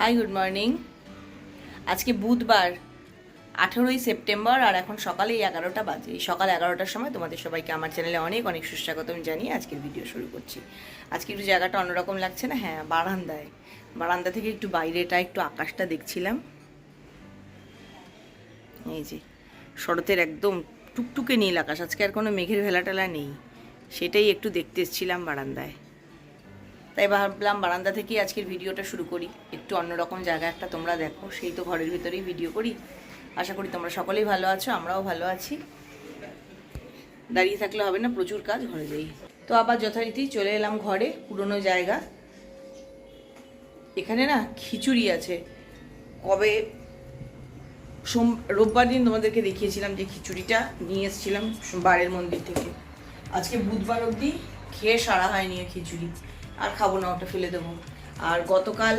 Hi good morning আজকে বুধবার, আঠেরোই সেপ্টেম্বর আর এখন সকালে এগারোটা বাজে। এই সকাল এগারোটার সময় তোমাদের সবাইকে আমার চ্যানেলে অনেক অনেক সুস্বাগতম জানিয়ে আজকের ভিডিও শুরু করছি। আজকে একটু জায়গাটা অন্যরকম লাগছে না? হ্যাঁ বারান্দায়। বারান্দা থেকে একটু বাইরেটা, একটু আকাশটা দেখছিলাম। এই যে, শরতের একদম টুকটুকে নীল আকাশ। আজকে আর কোনো মেঘের ভেলা টেলা নেই। সেটাই একটু দেখতে এসেছিলাম বারান্দায়। তাই ভাবলাম বারান্দা থেকেই আজকের ভিডিওটা শুরু করি। একটু অন্যরকম জায়গা একটা তোমরা দেখো, সেই তো ঘরের ভিতরেই ভিডিও করি। আশা করি তোমরা সকলেই ভালো আছো, আমরাও ভালো আছি। দাঁড়িয়ে থাকলে হবে না, প্রচুর কাজ, ঘরে যাই। তো আবার যথারীতি চলে এলাম ঘরে, পুরনো জায়গা। এখানে না খিচুড়ি আছে। কবে সোম, রোববার দিন তোমাদেরকে দেখিয়েছিলাম যে খিচুড়িটা নিয়ে এসেছিলাম বারের মন্দির থেকে। আজকে বুধবার অবধি খেয়ে সারা হয়নি খিচুড়ি। আর খাব না, ওটা ফেলে দেবো। আর গতকাল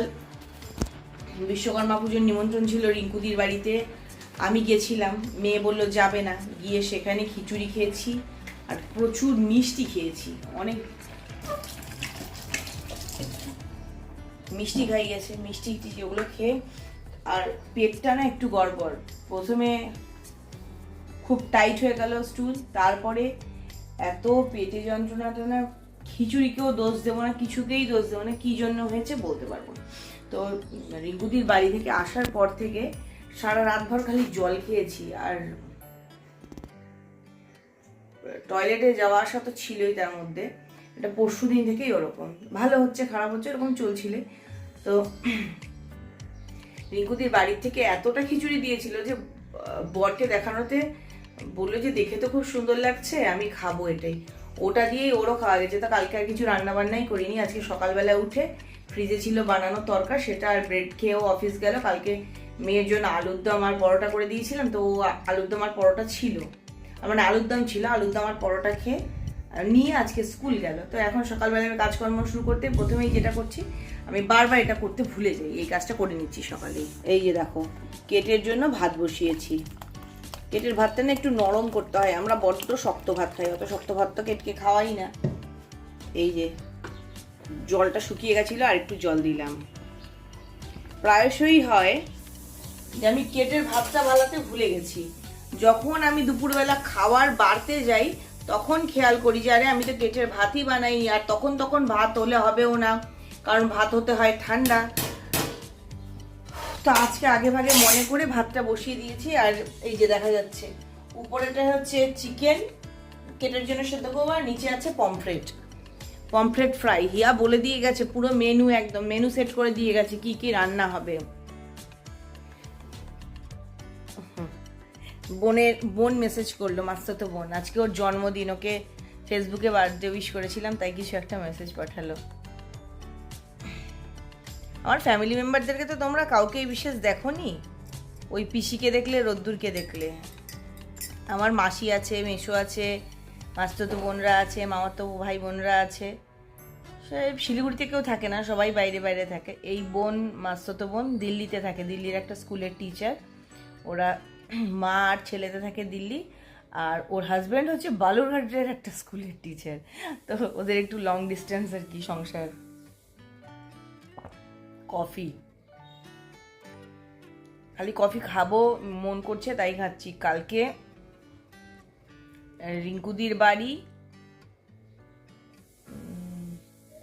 বিশ্বকর্মা পুজোর নিমন্ত্রণ ছিল রিঙ্কুদির বাড়িতে। আমি গেছিলাম, মেয়ে বলল, যাবে না। গিয়ে সেখানে খিচুড়ি খেয়েছি আর প্রচুর মিষ্টি খেয়েছি। অনেক মিষ্টি খাই গেছে, মিষ্টি ওগুলো খেয়ে। আর পেটটা না একটু গড়বড়। প্রথমে খুব টাইট হয়ে গেল স্টুল, তারপরে এত পেটে যন্ত্রণাটা না খিচুড়িকেও দোষ দেবো না, কিছুকেই দোষ দেবো না, কী জন্য হয়েছে বলতে পারব। তো, রিঙ্কুদির বাড়ি থেকে আসার পর থেকে সারা রাতভর খালি জল খেয়েছি আর টয়লেটে যাওয়া আসা তো ছিলই তার মধ্যে। এটা পরশু দিন থেকেই ওরকম। ভালো হচ্ছে, খারাপ হচ্ছে, এরকম চলছিলে। তো, রিঙ্কুদির বাড়ির থেকে এতটা খিচুড়ি দিয়েছিল যে বরকে দেখানোতে বলল যে, দেখে তো খুব সুন্দর লাগছে, আমি খাব এটাই। ওটা দিয়েই ওরও খাওয়া গেছে। তো কালকে আর কিছু রান্না বান্নাই করিনি। আজকে সকালবেলা উঠে ফ্রিজে ছিল বানানো তরকা সেটা আর ব্রেড খেয়েও অফিস গেল। কালকে মেয়ের জন্য আলুর দম আর পরোটা করে দিয়েছিলাম, তো ও আলুর দম আর পরোটা ছিল। মানে আলুর দম ছিল, আলুর দম আর পরোটা খেয়ে নিয়ে আজকে স্কুল গেল। তো এখন সকালবেলা আমি কাজকর্ম শুরু করতে, প্রথমেই যেটা করছি, আমি বারবার এটা করতে ভুলে যাই। এই কাজটা করে নিচ্ছি সকালেই। এই যে দেখো, কেটের জন্য ভাত বসিয়েছি। কেটের ভাতটা না একটু নরম করতে হয়। আমরা বড্ড শক্ত ভাত খাই, অত শক্ত ভাত তো কেটকে খাওয়াই না। এই যে, জলটা শুকিয়ে গেছিল আর একটু জল দিলাম। প্রায়শই হয় যে আমি কেটের ভাতটা বালাতে ভুলে গেছি। যখন আমি দুপুরবেলা খাওয়ার বাড়তে যাই, তখন খেয়াল করি যে, আরে আমি তো কেটের ভাতই বানাই, আর তখন তখন ভাত হলে হবেও না। কারণ ভাত হতে হয় ঠান্ডা। তো আজকে আগে ভাগে মনে করে ভাতটা বসিয়ে দিয়েছি, আর এই যে দেখা যাচ্ছে। উপরেটা হচ্ছে চিকেন কেটের জন্য সেদ্ধ করব, আর নিচে আছে পমফ্রেট পমফ্রেট ফ্রাই হিয়া বলে দিয়ে গেছে, পুরো মেনু একদম মেনু সেট করে দিয়ে গেছে, কি কি রান্না হবে। বোনের বোন মেসেজ করল মাস্তাতো বোন। আজকে ওর জন্মদিন, ওকে ফেসবুকে বার্থডে উইশ করেছিলাম, তাই কিছু একটা মেসেজ পাঠালো। আমার ফ্যামিলি মেম্বারদেরকে তো তোমরা কাউকেই বিশেষ দেখো নি ওই পিসিকে দেখলে, রোদ্দুরকে দেখলে। আমার মাসি আছে, মেশো আছে, মাস্ততো বোনরা আছে মামাতো ভাই বোনরা আছে। সে শিলিগুড়িতে কেউ থাকে না, সবাই বাইরে বাইরে থাকে। এই বোন, মাস্ততো বোন দিল্লিতে থাকে, দিল্লির একটা স্কুলের টিচার ওরা মা আর ছেলেতে থাকে দিল্লি। আর ওর হাজব্যান্ড হচ্ছে বালুরঘাটের একটা স্কুলের টিচার তো ওদের একটু লং ডিস্টেন্স আর কি সংসার। কফি। খালি কফি খাব, মন করছে তাই খাচ্ছি। কালকে রিঙ্কুদির বাড়ি।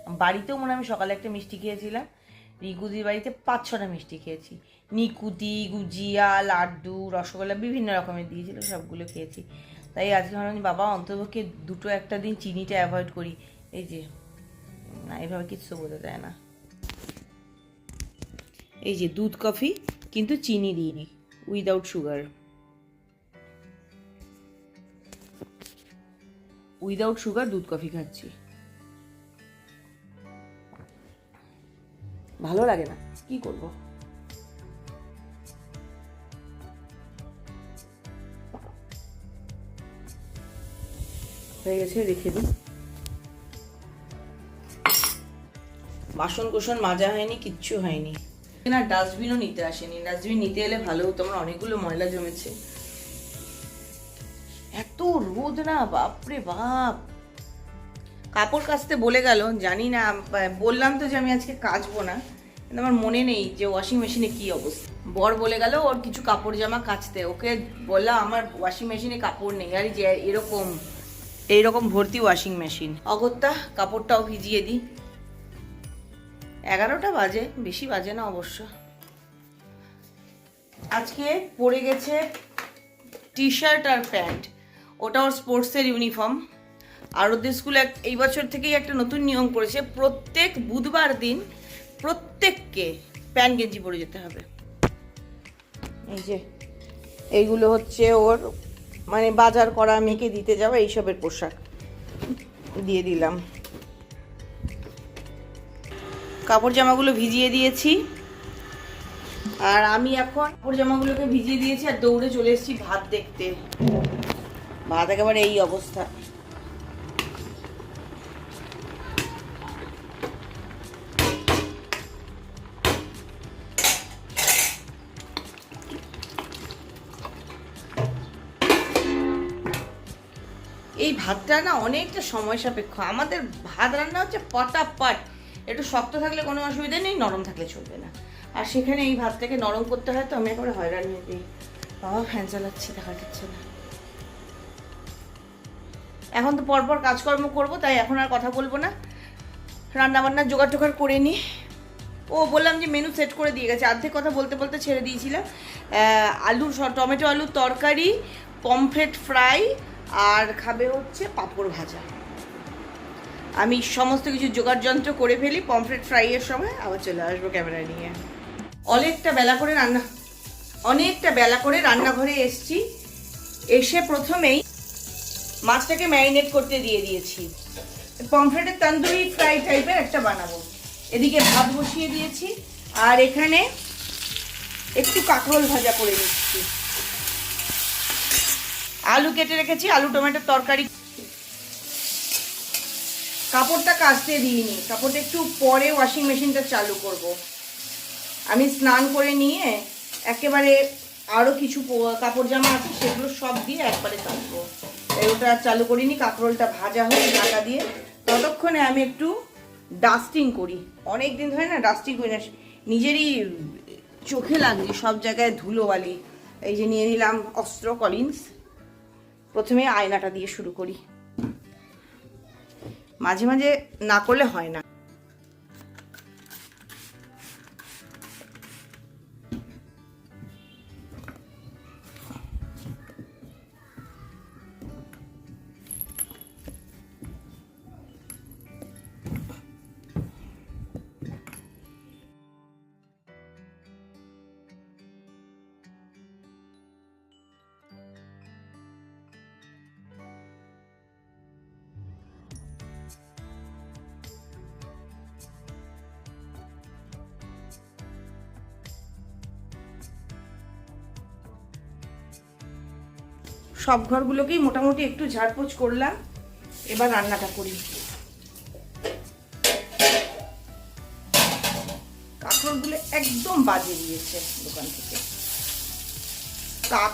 বাড়িতেও মনে আমি সকালে একটা মিষ্টি খেয়েছিলাম। রিঙ্কুদির বাড়িতে পাঁচ ছটা মিষ্টি খেয়েছি। নিকুতি, গুজিয়া, লাড্ডু, রসগোল্লা বিভিন্ন রকমের দিয়েছিল, সবগুলো খেয়েছি। তাই আজকে ভাবলাম বাবা, অন্ততপক্ষে দুটো একটা দিন চিনিটা অ্যাভয়েড করি। এই যে, না, এভাবে কিছু বোঝা যায় না। এই যে দুধ, কফি, কিন্তু চিনি দিইনি উইদাউট সুগার উইদাউট সুগার দুধ, কফি খাচ্ছি। ভালো লাগে না, কি করব? হয়ে গেছে, রেখে দিই। বাসন কোসন মাজা হয়নি, কিচ্ছু হয়নি। না ডাস্টবিনও নিতে আসেনি। ডাস্টবিন নিতে এলে ভালো হতো, আমার অনেকগুলো ময়লা জমেছে। এত রোদ না, বাপরে বাপ। কাপড় কাচতে বলে গেল, জানি না বললাম তো যে আমি আজকে কাচবো না, কিন্তু আমার মনে নেই যে ওয়াশিং মেশিনে কি অবস্থা। বর বলে গেল, ওর কিছু কাপড় জামা কাচতে। ওকে বললাম আমার ওয়াশিং মেশিনে কাপড় নেই। আর যে এরকম, এইরকম ভর্তি ওয়াশিং মেশিন অগত্যা, কাপড়টাও ভিজিয়ে দিই। এগারোটা বাজে, বেশি বাজে না অবশ্য। আজকে পরে গেছে টি শার্ট আর প্যান্ট। ওটা ওর স্পোর্টসের ইউনিফর্ম। আর ওদের স্কুলে এক- এই বছর থেকেই একটা নতুন নিয়ম করেছে, প্রত্যেক বুধবার দিন প্রত্যেককে প্যান্ট গেঞ্জি পরে যেতে হবে। এই যে, এইগুলো হচ্ছে ওর মানে বাজার করা মেয়েকে দিতে যাওয়া, এইসবের পোশাক। দিয়ে দিলাম। কাপড় জামাগুলো ভিজিয়ে দিয়েছি। আর আমি এখন কাপড় জামাগুলোকে ভিজিয়ে দিয়েছি আর দৌড়ে চলে এসেছি ভাত দেখতে। ভাত একেবারে এই অবস্থা। এই ভাতটা না অনেকটা সময় সাপেক্ষ। আমাদের ভাত রান্না হচ্ছে পটাপট। একটু শক্ত থাকলে কোনো অসুবিধা নেই নরম থাকলে চলবে না। আর সেখানে এই ভাতটাকে নরম করতে হয় তো আমি একেবারে হয়রান হয়ে দিই বাবা ফ্যান চালাচ্ছি দেখা যাচ্ছে না। এখন তো পরপর কাজকর্ম করব তাই এখন আর কথা বলব না। রান্না বান্নার জোগাড় টোগাড় করে নি। ও বললাম যে মেনু সেট করে দিয়ে গেছে। অর্ধেক কথা বলতে বলতে ছেড়ে দিয়েছিলাম। আহ, আলু স- টমেটো আলুর তরকারি পমফ্রেট ফ্রাই আর খাবে হচ্ছে পাঁপড় ভাজা। আমি সমস্ত কিছু জোগাড় যন্ত্র করে ফেলি, পমফ্রেট ফ্রাইয়ের সময় আবার চলে আসব ক্যামেরা নিয়ে। অনেকটা বেলা করে রান্না, অনেকটা বেলা করে রান্নাঘরে এসছি। এসে প্রথমেই মাছটাকে ম্যারিনেট করতে দিয়ে দিয়েছি। পমফ্রেটের তন্দুরি ফ্রাই টাইপের একটা বানাবো। এদিকে ভাত বসিয়ে দিয়েছি, আর এখানে একটু কাঁকরোল ভাজা করে নিচ্ছি। আলু কেটে রেখেছি, আলু, টমেটোর তরকারি কাপড়টা কাচতে দিইনি। কাপড়টা একটু পরে ওয়াশিং মেশিনটা চালু করব। আমি স্নান করে নিয়ে একেবারে আরও কিছু কাপড় জামা আছে, সেগুলো সব দিয়ে একবারে কাচবো। তাই ওটা চালু করিনি, কাঁকরোলটা ভাজা হোক ঢাকা দিয়ে। ততক্ষণে আমি একটু ডাস্টিং করি। অনেক দিন ধরে না ডাস্টিং করি না, নিজেরই চোখে লাগছে, সব জায়গায় ধুলোবালি। এই যে নিয়ে নিলাম অস্ত্র কলিন্স প্রথমে আয়নাটা দিয়ে শুরু করি। মাঝে মাঝে না করলে হয় না। সব ঘরগুলোকেই মোটামুটি একটু ঝাড়পোছ করলাম। এবার রান্নাটা করি। কাঁকড়গুলো একদম বাজে দিয়েছে দোকান থেকে। কাক,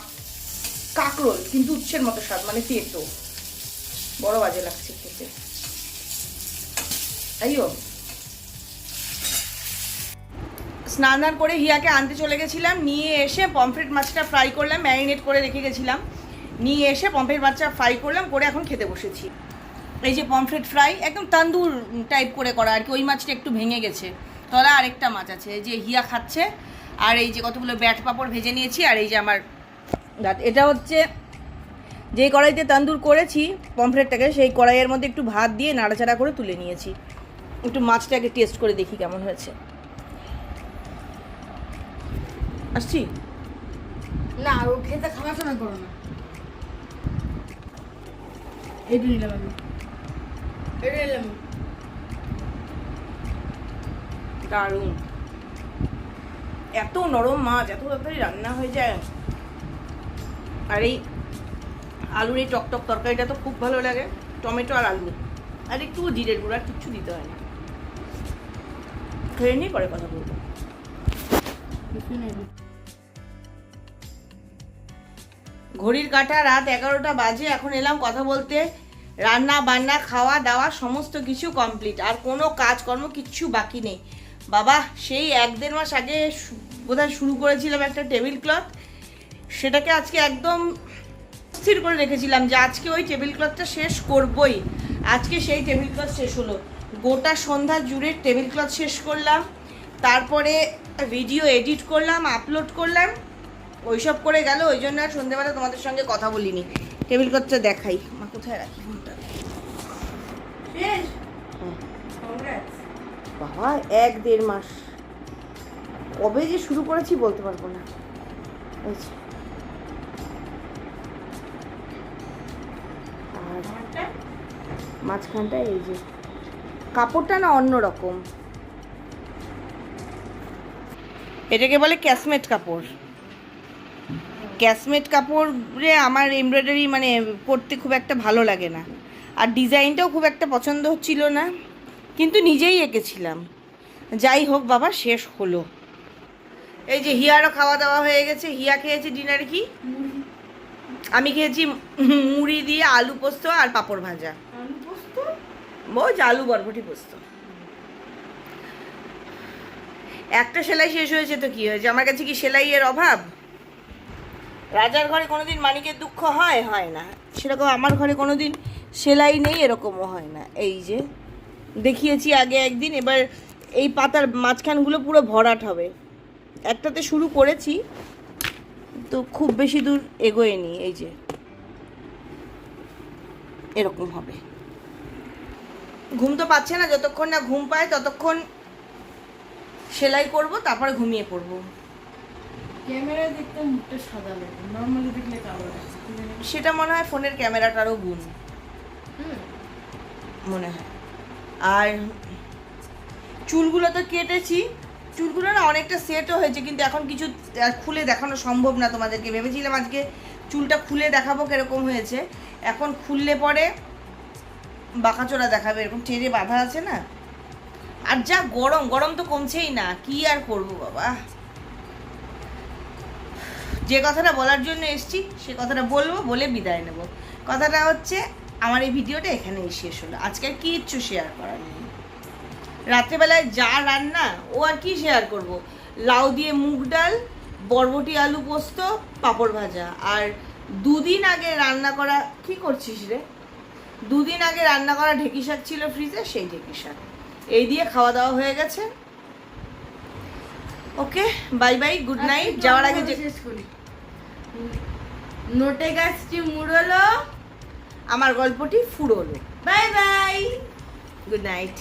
কাকরোল, কিন্তু উচ্ছের মতো স্বাদ মানে তেতো। বড় বাজে লাগছে খেতে। আইও স্নান করে হিয়াকে আনতে চলে গেছিলাম, নিয়ে এসে পমফ্রেট মাছটা ফ্রাই করলাম ম্যারিনেট করে রেখে গেছিলাম। নিয়ে এসে পমফ্রেট মাছটা ফ্রাই করলাম, করে এখন খেতে বসেছি। এই যে পমফ্রেট ফ্রাই, একদম তান্দুর টাইপ করে করা আর কি, ওই মাছটা একটু ভেঙে গেছে। তলা আরেকটা মাছ আছে, এই যে হিয়া খাচ্ছে, আর এই যে কতগুলো ব্যাট পাপড় ভেজে নিয়েছি, আর এই যে আমার। এটা হচ্ছে যেই কড়াইতে তান্দুর করেছি পমফ্রেটটাকে, সেই কড়াইয়ের মধ্যে একটু ভাত দিয়ে নাড়াচাড়া করে তুলে নিয়েছি। একটু মাছটাকে টেস্ট করে দেখি কেমন হয়েছে। আসছি? না, ও খেতে খাওয়ার সময় করো না। এটা নিলাম আমি। এটা নিলাম দারুণ। এত নরম মাছ এত তাড়াতাড়ি রান্না হয়ে যায়। আর এই আলুর এই টকটক তরকারিটা তো খুব ভালো লাগে টমেটো আর আলু। আর একটু জিরের গুঁড়ো আর কিচ্ছু দিতে হয় না। খেয়ে নিয়ে পরে কথা বলব। ঘড়ির কাঁটা রাত এগারোটা বাজে, এখন এলাম কথা বলতে। রান্না, বান্না, খাওয়া, দাওয়া, সমস্ত কিছু কমপ্লিট আর কোনো কাজকর্ম কিচ্ছু বাকি নেই। বাবা, সেই এক দেড় মাস আগে বোধহয় শুরু করেছিলাম একটা টেবিল ক্লথ সেটাকে আজকে একদম স্থির করে রেখেছিলাম যে আজকে ওই টেবিল ক্লথটা শেষ করবই। আজকে সেই টেবিল ক্লথ শেষ হলো। গোটা সন্ধ্যা জুড়ে টেবিল ক্লথ শেষ করলাম। তারপরে ভিডিও এডিট করলাম আপলোড করলাম। ওইসব করে গেল ওই জন্য আর সন্ধ্যেবেলা তোমাদের সঙ্গে কথা বলিনি। টেবিল ক্লথটা দেখাই। মা কোথায় রাখি? ফোনটা। Congrats. বাবা এক দেড় মাস। কবে যে শুরু করেছি বলতে পারব না। আর? মাঝখানটা এই যে। কাপড়টা না অন্য রকম। এটাকে বলে ক্যাসমেট কাপড়। ক্যাসমেট কাপড়ে আমার এমব্রয়ডারি মানে করতে খুব একটা ভালো লাগে না। আর ডিজাইনটাও খুব একটা পছন্দ হচ্ছিল না কিন্তু নিজেই এঁকেছিলাম। যাই হোক বাবা শেষ হলো। এই যে হিয়ারও খাওয়া দাওয়া হয়ে গেছে। হিয়া খেয়েছে ডিনারে কি? আমি খেয়েছি মুড়ি দিয়ে আলু পোস্ত আর পাঁপড় ভাজা? ওই আলু বরবটি পোস্ত। একটা সেলাই শেষ হয়েছে তো কি হয়েছে? আমার কাছে কি সেলাইয়ের অভাব? রাজার ঘরে কোনোদিন মানিকের দুঃখ হয়? হয় না। সেরকম আমার ঘরে কোনোদিন সেলাই নেই, এরকমও হয় না। এই যে, দেখিয়েছি আগে একদিন, এবার এই পাতার মাঝখানগুলো পুরো ভরাট হবে। একটাতে শুরু করেছি, তো খুব বেশি দূর এগোয়নি, এই যে। এরকম হবে। ঘুম তো পাচ্ছে না, যতক্ষণ না ঘুম পায়, ততক্ষণ সেলাই করব, তারপরে ঘুমিয়ে পড়ব। ক্যামেরায় দেখতে মুখটা সাদা লাগে। নর্মালি দেখলে কালো লাগে কি জানি। সেটা মনে হয় ফোনের ক্যামেরাটারও গুণ। হুম। মনে হয়। আর চুলগুলো তো কেটেছি। চুলগুলো না অনেকটা সেটও হয়েছে কিন্তু এখন কিছু খুলে দেখানো সম্ভব না তোমাদেরকে। ভেবেছিলাম আজকে চুলটা খুলে দেখাবো কীরকম হয়েছে। এখন খুললে পরে বাঁকাচোরা দেখাবে এরকম টেরে বাঁধা আছে না। আর যা গরম গরম তো কমছেই না। কি আর করব বাবা? যে কথাটা বলার জন্য এসছি, সে কথাটা বলব, বলে বিদায় নেব। কথাটা হচ্ছে, আমার এই ভিডিওটা এখানেই শেষ হলো। আজকে আর কিচ্ছু শেয়ার করার নেই। রাত্রেবেলায় যা রান্না, ও আর কি শেয়ার করব? লাউ দিয়ে মুগ ডাল, বরবটি আলু পোস্ত, পাঁপড় ভাজা। আর দুদিন আগে রান্না করা, কি করছিস রে? দুদিন আগে রান্না করা ঢেকি শাক ছিল ফ্রিজে সেই ঢেকি শাক এই দিয়ে খাওয়া দাওয়া হয়ে গেছে। Okay bye bye good night যাওয়ার আগে শেষ করি। নোটে গাছটি মুড়লো। আমার গল্পটি ফুরোলো। Bye bye good night